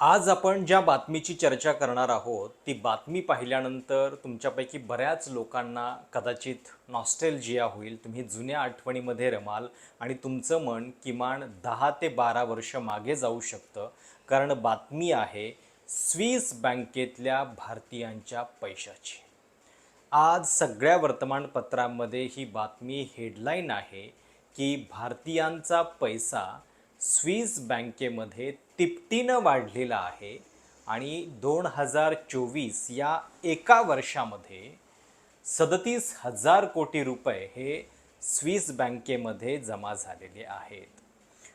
आज आपण ज्या बातमीची चर्चा करणार आहोत ती बातमी पाहिल्यानंतर तुमच्यापैकी बऱ्याच लोकांना कदाचित नॉस्टेलजिया होईल. तुम्ही जुन्या आठवणीमध्ये रमाल आणि तुमचं मन किमान दहा ते बारा वर्ष मागे जाऊ शकतं. कारण बातमी आहे स्विस बँकेतल्या भारतीयांच्या पैशाची. आज सगळ्या वर्तमानपत्रांमध्ये ही बातमी हेडलाईन आहे की भारतीयांचा पैसा स्विस बँकेमध्ये तिपटीनं वाढलेला आहे आणि दोन हजार चोवीस या एका वर्षामध्ये सदतीस हजार कोटी रुपये हे स्विस बँकेमध्ये जमा झालेले आहेत.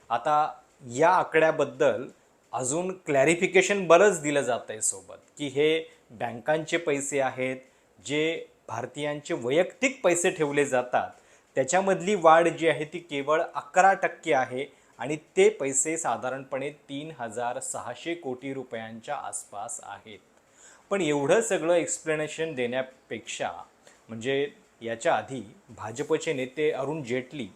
आता या आकड्याबद्दल अजून क्लॅरिफिकेशन बरंच दिलं जात आहे सोबत की हे बँकांचे पैसे आहेत जे भारतीयांचे वैयक्तिक पैसे ठेवले जातात त्याच्यामधली वाढ जी आहे ती केवळ अकरा टक्के आहे आणि ते पैसे साधारणपणे तीन हजार सहाशे कोटी रुपयांच्या आसपास आहेत. पण एवढं सगळं एक्सप्लेनेशन देण्यापेक्षा म्हणजे याच्या आधी भाजपचे नेते अरुण जेटली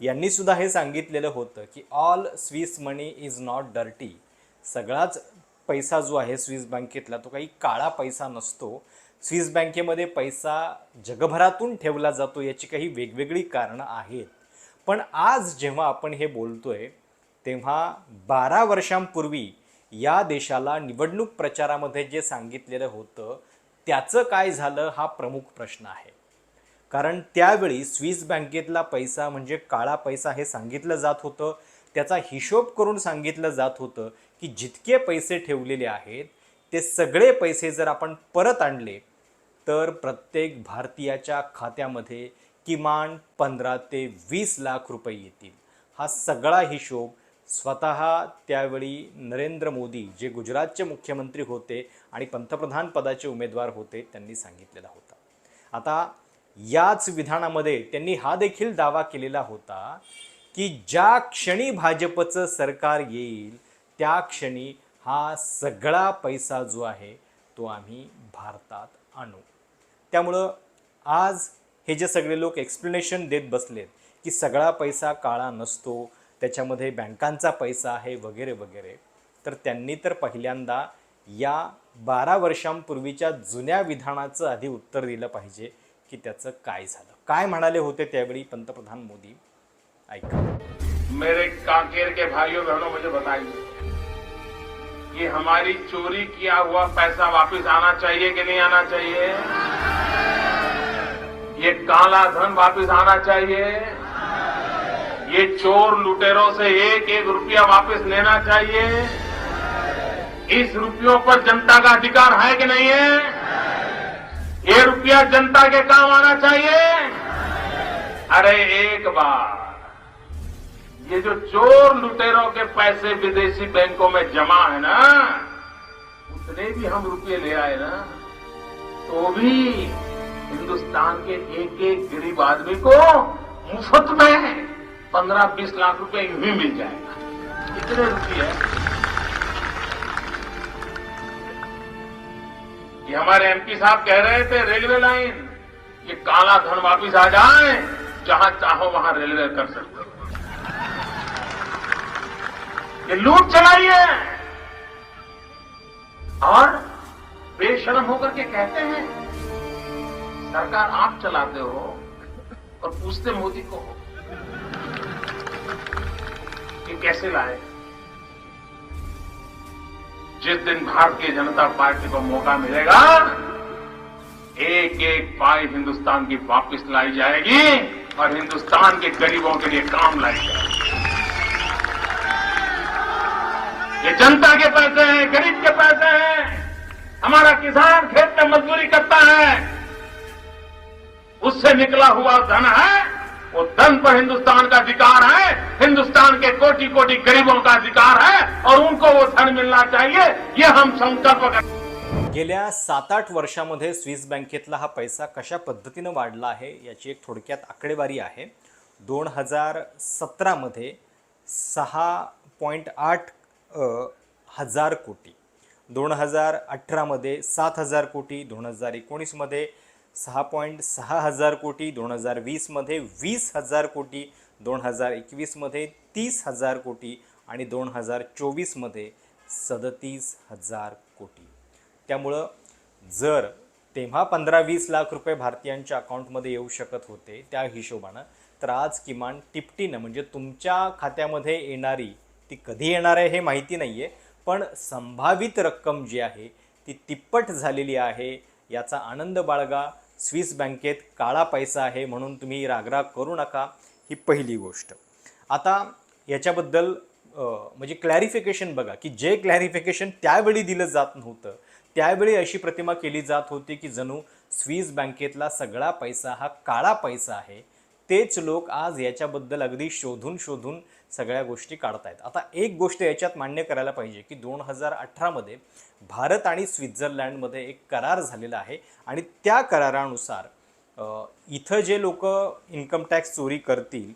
यांनीसुद्धा हे सांगितलेलं होतं की all Swiss money is not dirty सगळाच पैसा जो आहे स्विस बँकेतला तो काही काळा पैसा नसतो. स्विस बँकेमध्ये पैसा जगभरातून ठेवला जातो याची काही वेगवेगळी कारणं आहेत. पण आज जेव्हा आपण हे बोलतोय तेव्हा बारा वर्षांपूर्वी या देशाला निवडणूक प्रचारामध्ये जे सांगितलेलं होतं त्याचं काय झालं हा प्रमुख प्रश्न आहे. कारण त्यावेळी स्विस बँकेतला पैसा म्हणजे काळा पैसा हे सांगितलं जात होतं. त्याचा हिशोब करून सांगितलं जात होतं की जितके पैसे ठेवलेले आहेत ते सगळे पैसे जर आपण परत आणले तर प्रत्येक भारतीयाच्या खात्यामध्ये किमान पंधरा ते वीस लाख रुपये येतील. हा सगळा हिशोब स्वतः त्यावेळी नरेंद्र मोदी जे गुजरातचे मुख्यमंत्री होते आणि पंतप्रधान पदाचे उमेदवार होते त्यांनी सांगितलेला होता. आता याच विधानामध्ये त्यांनी हा देखील दावा केलेला होता की ज्या क्षणी भाजपचं सरकार येईल त्या क्षणी हा सगळा पैसा जो आहे तो आम्ही भारतात आणू. त्यामुळं आज हे जे सगळे लोक एक्सप्लेनेशन देत बसलेत की सगळा पैसा काळा नसतो त्याच्यामध्ये बँकांचा पैसा आहे वगैरे वगैरे तर त्यांनी तर पहिल्यांदा या बारा वर्षांपूर्वीच्या जुन्या विधानाचं आधी उत्तर दिलं पाहिजे की त्याचं काय झालं. काय म्हणाले होते त्यावेळी पंतप्रधान मोदी? ऐका. मेरे कांकेर के भाइयों बहनों मुझे बताइए कि हमारी चोरी किया हुआ पैसा वापस आना चाहिए कि नहीं आना चाहिए? ये काला धन वापस आना चाहिए। ये चोर लुटेरों से एक एक रुपया वापस लेना चाहिए। इस रुपयों पर जनता का अधिकार है कि नहीं है? ये रुपया जनता के काम आना चाहिए। अरे एक बार, ये जो चोर लुटेरों के पैसे विदेशी बैंकों में जमा है ना, उतने भी हम रुपये ले आए ना तो भी हिंदुस्तान के एक एक गरीब आदमी को मुफ़्त में पंद्रह बीस लाख रुपए यूँ ही मिल जाएगा। कितने रुपये ये हमारे एमपी साहब कह रहे थे, रेलवे लाइन, ये काला धन वापिस आ जाए, जहाँ चाहो वहाँ रेलवे कर सकते। ये लूट चलाई है। और बेशरम होकर के कहते हैं सरकार आप चलाते हो और पूछते मोदी को, कि कैसे लाए? जिस दिन भारतीय जनता पार्टी को मौका मिलेगा एक एक पाई हिंदुस्तान की वापस लाई जाएगी और हिंदुस्तान के गरीबों के लिए काम लाई जाएगी। ये जनता के पैसे हैं, गरीब के पैसे हैं। हमारा किसान खेत में मजदूरी करता है। उससे निकला हुआ धन है वो धन पर हिंदुस्तान का अधिकार है हिंदुस्तान के कोटि कोटि गरीबों का अधिकार है और उनको वो धन मिलना चाहिए ये हम संकल्प करते गेल्या सात आठ वर्षामध्ये स्विस बँकेतला हा पैसा कशा पद्धतीनं वाढला आहे याची एक थोडक्यात आकडेवारी आहे. दोन हजार सतरामध्ये सहा पॉईंट आठ हजार कोटी. दोन हजार अठरामध्ये सात हजार कोटी. दोन हजार एकोणीसमध्ये सहा पॉईंट सहा हजार कोटी दोन हजार वीसमध्ये वीस हजार कोटी दोन हजार एकवीसमध्ये तीस हजार कोटी आणि दोन हजार चोवीसमध्ये सदतीस हजार कोटी. त्यामुळं जर तेव्हा पंधरा वीस लाख रुपये भारतीयांच्या अकाउंटमध्ये येऊ शकत होते त्या हिशोबानं तर आज किमान टिपटीनं म्हणजे तुमच्या खात्यामध्ये येणारी ती कधी येणार आहे हे माहिती नाही आहे पण संभावित रक्कम जी आहे ती तिप्पट झालेली आहे याचा आनंद बाळगा. स्विस बँकेत काळा पैसा आहे म्हणून तुम्ही रागराग करू नका ही पहिली गोष्ट. आता याच्याबद्दल म्हणजे क्लॅरिफिकेशन बघा की जे क्लॅरिफिकेशन त्यावेळी दिलं जात नव्हतं त्यावेळी अशी प्रतिमा केली जात होती की जणू स्विस बँकेतला सगळा पैसा हा काळा पैसा आहे तेच लोक आज याच्याबद्दल अगदी शोधून शोधून सगळ्या गोष्टी काढतायत. आता एक गोष्ट याच्यात मान्य करायला पाहिजे की दोन हजार अठरामध्ये भारत आणि स्वित्झर्लंडमध्ये एक करार झालेला आहे आणि त्या करारानुसार इथं जे लोक इन्कम टॅक्स चोरी करतील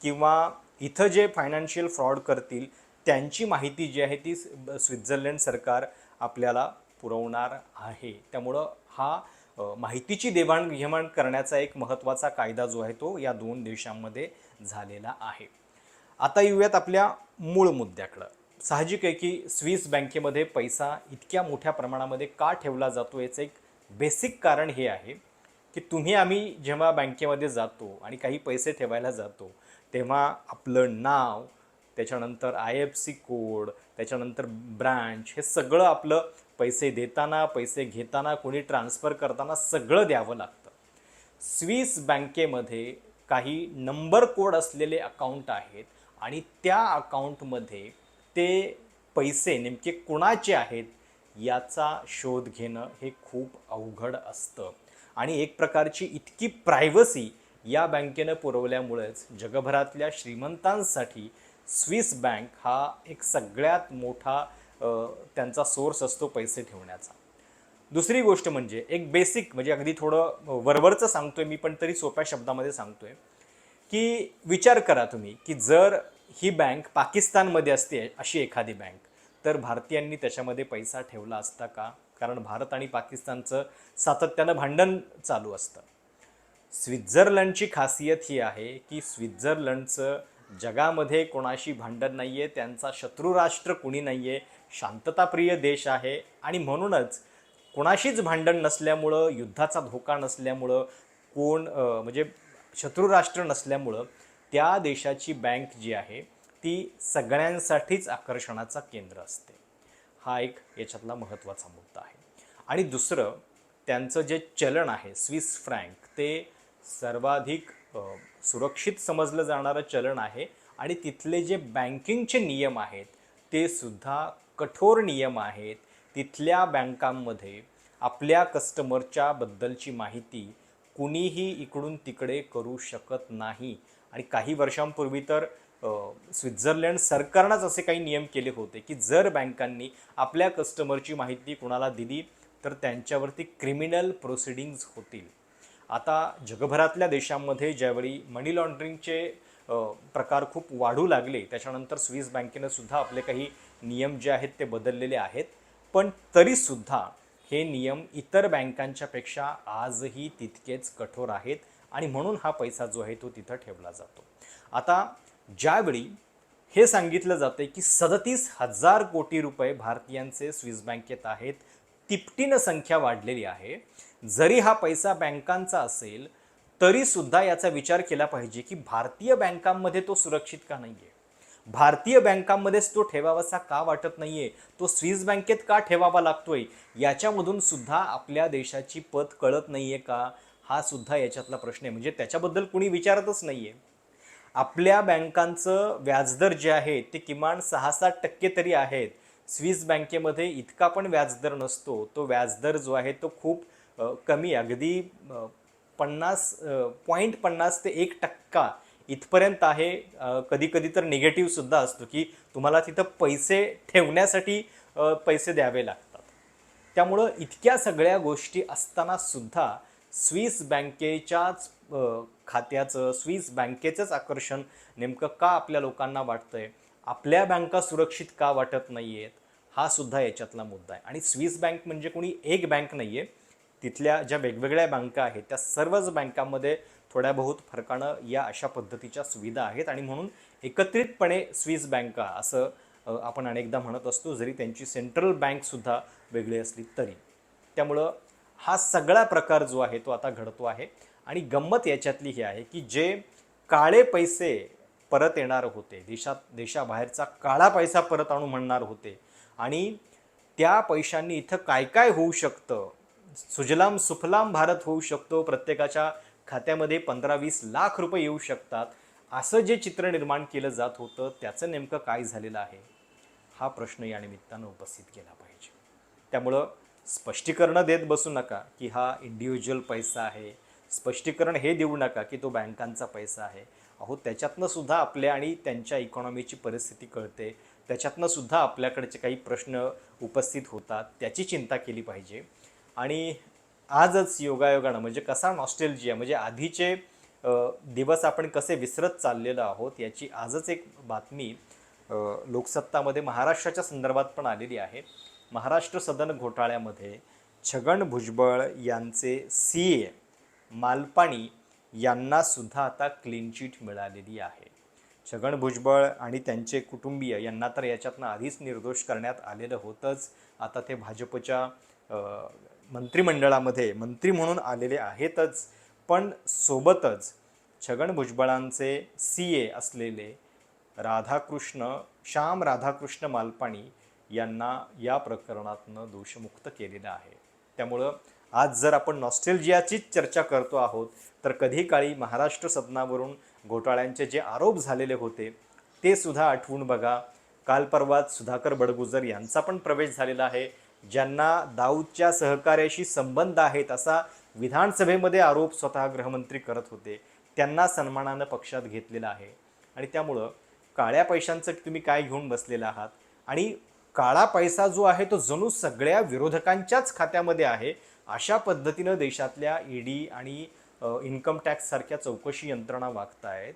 किंवा इथं जे फायनान्शियल फ्रॉड करतील त्यांची माहिती जी आहे ती स्वित्झर्लंड सरकार आपल्याला पुरवणार आहे. त्यामुळं हा माहितीची देवाणघेवाण करण्याचा एक महत्त्वाचा कायदा जो आहे तो या दोन देशांमध्ये झालेला आहे. आता येऊयात आपल्या मूळ मुद्द्याकडं. साहजिक आहे की स्विस बँकेमध्ये पैसा इतक्या मोठ्या प्रमाणामध्ये का ठेवला जातो याचं एक बेसिक कारण हे आहे की तुम्ही आम्ही जेव्हा बँकेमध्ये जातो आणि काही पैसे ठेवायला जातो तेव्हा आपलं नाव त्याच्यानंतर आय एफ सी कोड त्याच्यानंतर ब्रँच हे सगळं आपलं पैसे देताना पैसे घेताना कोणी ट्रान्सफर करताना सगळं द्यावं लागतं. स्विस बँकेमध्ये काही नंबर कोड असलेले अकाउंट आहेत आणि त्या अकाउंटमध्ये ते पैसे नेमके कुणाचे आहेत याचा शोध घेणं हे खूप अवघड असतं. आणि एक प्रकारची इतकी प्रायव्हसी या बँकेनं पुरवल्यामुळेच जगभरातल्या श्रीमंतांसाठी स्विस बँक हा एक सगळ्यात मोठा त्यांचा सोर्स असतो पैसे ठेवण्याचा. दुसरी गोष्ट म्हणजे एक बेसिक म्हणजे अगदी थोडं वरवरचं सांगतोय मी पण तरी सोप्या शब्दामध्ये सांगतोय की विचार करा तुम्ही की जर ही बँक पाकिस्तानमध्ये असते अशी एखादी बँक तर भारतीयांनी त्याच्यामध्ये पैसा ठेवला असता का? कारण भारत आणि पाकिस्तानचं सातत्यानं भांडण चालू असतं. स्वित्झर्लंडची खासियत ही आहे की स्वित्झर्लंडचं जगामध्ये कोणाशी भांडण नाही आहे त्यांचा शत्रुराष्ट्र कुणी नाही आहे शांतताप्रिय देश आहे. आणि म्हणूनच कोणाशीच भांडण नसल्यामुळं युद्धाचा धोका नसल्यामुळं कोण म्हणजे शत्रुराष्ट्र नसल्यामुळं त्या देशाची बँक जी आहे ती सगळ्यांसाठीच आकर्षणाचा केंद्र असते. हा एक याच्यातला महत्त्वाचा मुद्दा आहे. आणि दुसरं त्यांचं जे चलन आहे स्विस फ्रँक ते सर्वाधिक सुरक्षित समजलं जाणारं चलन आहे. आणि तिथले जे बँकिंगचे नियम आहेत ते सुद्धा कठोर नियम आहेत तिथल्या बँकांमध्ये आपल्या कस्टमरच्या बद्दलची माहिती कुणीही इकडून तिकडे करू शकत नाही. आणि काही वर्षांपूर्वी तर स्वित्झर्लंड सरकारनंच असे काही नियम केले होते की जर बँकांनी आपल्या कस्टमरची माहिती कुणाला दिली तर त्यांच्यावरती क्रिमिनल प्रोसिडिंग्ज होतील. आता जगभरातल्या देशांमध्ये ज्यावेळी मनी लॉन्ड्रिंगचे प्रकार खूप वाढू लागले त्याच्यानंतर स्विस बँकेनं सुद्धा आपले काही नियम जे आहेत ते बदललेले आहेत. पण तरीसुद्धा हे नियम इतर बँकांच्या पेक्षा आजही तितकेच कठोर आहेत आणि म्हणून हा पैसा जो आहे तो तिथं ठेवला जातो. आता ज्यावेळी हे सांगितलं जाते की सदतीस हजार कोटी रुपये भारतीयांचे स्विस बँकेत आहेत तिपटीनं संख्या वाढलेली आहे. जरी हा पैसा बँकांचा असेल तरी सुद्धा याचा विचार केला पाहिजे की भारतीय बँकांमध्ये तो सुरक्षित का नाही आहे भारतीय बँकांमध्येच तो ठेवावासा का वाटत नाहीये? तो स्विस बँकेत का ठेवावा लागतोय? याच्यामधून सुद्धा आपल्या देशाची पत कळत नाहीये का? हा सुद्धा याच्यातला प्रश्न आहे. म्हणजे त्याच्याबद्दल कुणी विचारतच नाहीये. आपल्या बँकांचं व्याजदर जे आहे ते किमान सहा सात टक्के तरी आहेत. स्विस बँकेमध्ये इतका पण व्याजदर नसतो. तो व्याजदर जो आहे तो खूप कमी अगदी पन्नास पॉईंट पन्नास ते एक टक्का इथपर्यंत आहे. कधी कधी तर निगेटिव्ह सुद्धा असतो की तुम्हाला तिथं पैसे ठेवण्यासाठी पैसे द्यावे लागतात. त्यामुळं इतक्या सगळ्या गोष्टी असताना सुद्धा स्विस बँकेच्याच खात्याचं स्विस बँकेचंच आकर्षण नेमकं का आपल्या लोकांना वाटतंय? आपल्या बँका सुरक्षित का वाटत नाही आहेत हा सुद्धा याच्यातला मुद्दा आहे. आणि स्विस बँक म्हणजे कोणी एक बँक नाही आहे तिथल्या ज्या वेगवेगळ्या बँका आहेत त्या सर्वच बँकांमध्ये थोड्या बहुत फरकानं या अशा पद्धतीच्या सुविधा आहेत आणि म्हणून एकत्रितपणे स्विस बँका असं आपण अनेकदा म्हणत असतो जरी त्यांची सेंट्रल बँकसुद्धा वेगळी असली तरी. त्यामुळं हा सगळा प्रकार जो आहे तो आता घडतो आहे. आणि गंमत याच्यातली ही आहे की जे काळे पैसे परत येणार होते देशात देशाबाहेरचा काळा पैसा परत आणू म्हणणार होते आणि त्या पैशांनी इथं काय काय होऊ शकतं? सुजलाम सुफलाम भारत होऊ शकतो प्रत्येकाच्या खात्यामध्ये पंधरा वीस लाख रुपये येऊ शकतात. असं जे चित्र निर्माण केलं जात होतं त्याचं नेमकं काय झालेलं आहे? हा प्रश्न या निमित्तानं उपस्थित केला पाहिजे. त्यामुळं स्पष्टीकरणं देत बसू नका की हा इंडिव्हिज्युअल पैसा आहे. स्पष्टीकरण हे देऊ नका की तो बँकांचा पैसा आहे. अहो त्याच्यातनं सुद्धा आपल्या आणि त्यांच्या इकॉनॉमीची परिस्थिती कळते. त्याच्यातनं सुद्धा आपल्याकडचे काही प्रश्न उपस्थित होतात. त्याची चिंता केली पाहिजे. आणि आजच योगायोगानं म्हणजे कसा नॉस्टेलजिया म्हणजे आधीचे दिवस आपण कसे विसरत चाललेलो आहोत याची आजच एक बातमी लोकसत्तामध्ये महाराष्ट्राच्या संदर्भात पण आलेली आहे. महाराष्ट्र सदन घोटाळ्यामध्ये छगन भुजबळ यांचे सी ए मालपाणी यांनासुद्धा आता क्लीन चिट मिळालेली आहे. छगन भुजबळ आणि त्यांचे कुटुंबीय यांना तर याच्यातनं आधीच निर्दोष करण्यात आलेलं होतंच. आता ते भाजपच्या मंत्रिमंडळामध्ये मंत्री म्हणून आलेले आहेतच पण सोबतच छगन भुजबळांचे सी ए असलेले राधाकृष्ण श्याम राधाकृष्ण मालपाणी यांना या प्रकरणातनं दोषमुक्त केलेलं आहे. त्यामुळं आज जर आपण नॉस्टेलजियाचीच चर्चा करतो आहोत तर कधी काळी महाराष्ट्र सदनावरून घोटाळ्यांचे जे आरोप झालेले होते ते सुद्धा आठवून बघा. काल परवात सुधाकर बडगुजर यांचा पण प्रवेश झालेला आहे. ज्यांना दाऊदच्या सहकार्याशी संबंध आहेत असा विधानसभेमध्ये आरोप स्वतः गृहमंत्री करत होते त्यांना सन्मानानं पक्षात घेतलेला आहे. आणि त्यामुळं काळ्या पैशांचं तुम्ही काय घेऊन बसलेला आहात? आणि काळा पैसा जो आहे तो जणू सगळ्या विरोधकांच्याच खात्यामध्ये आहे. अशा पद्धतीनं देशातल्या ईडी आणि इन्कम टॅक्ससारख्या चौकशी यंत्रणा वागतायत.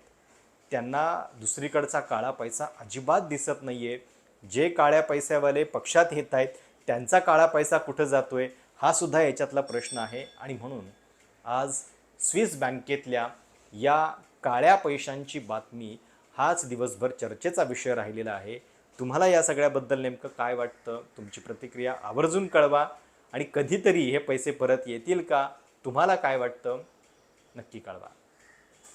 त्यांना दुसरीकडचा काळा पैसा अजिबात दिसत नाही आहे जे काळ्या पैशावाले पक्षात येत आहेत त्यांचा काळा पैसा कुठं जातोय हा सुद्धा याच्यातला प्रश्न आहे. आणि म्हणून आज स्विस बँकेतल्या या काळ्या पैशांची बातमी हाच दिवसभर चर्चेचा विषय राहिलेला आहे. तुम्हाला या सगळ्याबद्दल नेमकं काय वाटतं तुमची प्रतिक्रिया आवर्जून कळवा. आणि कधीतरी हे पैसे परत येतील का तुम्हाला काय वाटतं नक्की कळवा.